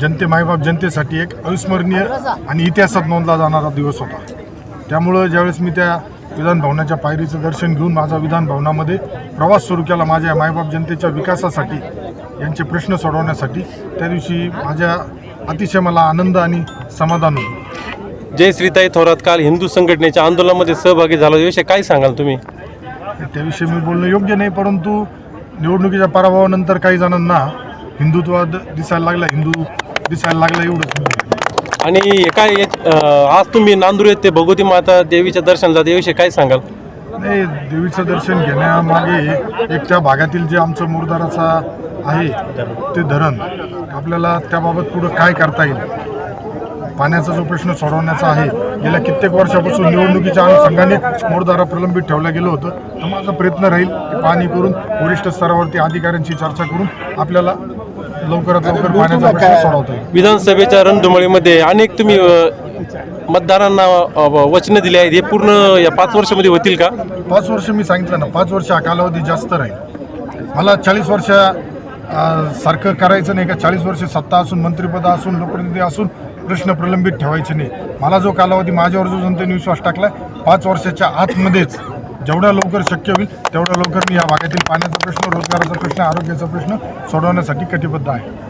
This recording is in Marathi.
जनते मायबाप जनतेसाठी एक अविस्मरणीय आणि इतिहासात नोंदला जाणारा दिवस होता. त्यामुळं ज्यावेळेस मी त्या विधान भवनाच्या पायरीचं दर्शन घेऊन माझा विधान भवनामध्ये प्रवास सुरू केला माझ्या मायबाप जनतेच्या विकासासाठी यांचे प्रश्न सोडवण्यासाठी त्या दिवशी माझ्या अतिशय मला आनंद आणि समाधान होतं. जय श्रीताई थोरात काल हिंदू संघटनेच्या आंदोलनामध्ये सहभागी झाला. याविषयी काय सांगाल तुम्ही? त्याविषयी मी बोलणं योग्य नाही परंतु निवडणुकीच्या पराभवानंतर काही जणांना हिंदुत्वाद दिसायला लागला हिंदू दिसायला लागला एवढंच. आणि काय अं, आज तुम्ही नांदूर येथे भगवती माता देवीच्या दर्शनाला याविषयी काय सांगाल? नाही देवीचं दर्शन घेण्यामागे एक त्या भागातील जे आमचं मोरदाराचा आहे ते धरण आपल्याला त्याबाबत पुढं काय करता येईल? पाण्याचा जो प्रश्न सोडवण्याचा आहे गेल्या कित्येक वर्षापासून निवडणुकीच्या अनुषंगाने मोरदारा प्रलंबित ठेवलं गेलं होतं. तर माझा प्रयत्न राहील की पाणी करून वरिष्ठ स्तरावरती अधिकाऱ्यांशी चर्चा करून आपल्याला लवकरात लवकर पाण्याचा प्रश्न सोडवता येईल विधानसभेच्या रणधुमाळीमध्ये अनेक तुम्ही अं, मतदारांना अं, वचनं दिली आहेत. हे पूर्ण या पाच वर्षामध्ये होतील का? पाच वर्ष मी सांगितलं ना पाच वर्ष हा कालावधी जास्त राहील. मला चाळीस वर्ष अ, सारखं करायचं नाही का? चाळीस वर्ष सत्ता असून मंत्रिपद असून लोकप्रतिनिधी असून प्रश्न प्रलंबित ठेवायचे नाही. मला जो कालावधी माझ्यावर जो जनतेने विश्वास टाकला पाच वर्षाच्या आतमध्येच जेवढ्या लवकर शक्य होईल तेवढ्या लवकर मी या भागातील पाण्याचा प्रश्न रोजगाराचा प्रश्न आरोग्याचा प्रश्न सोडवण्यासाठी कटिबद्ध आहे.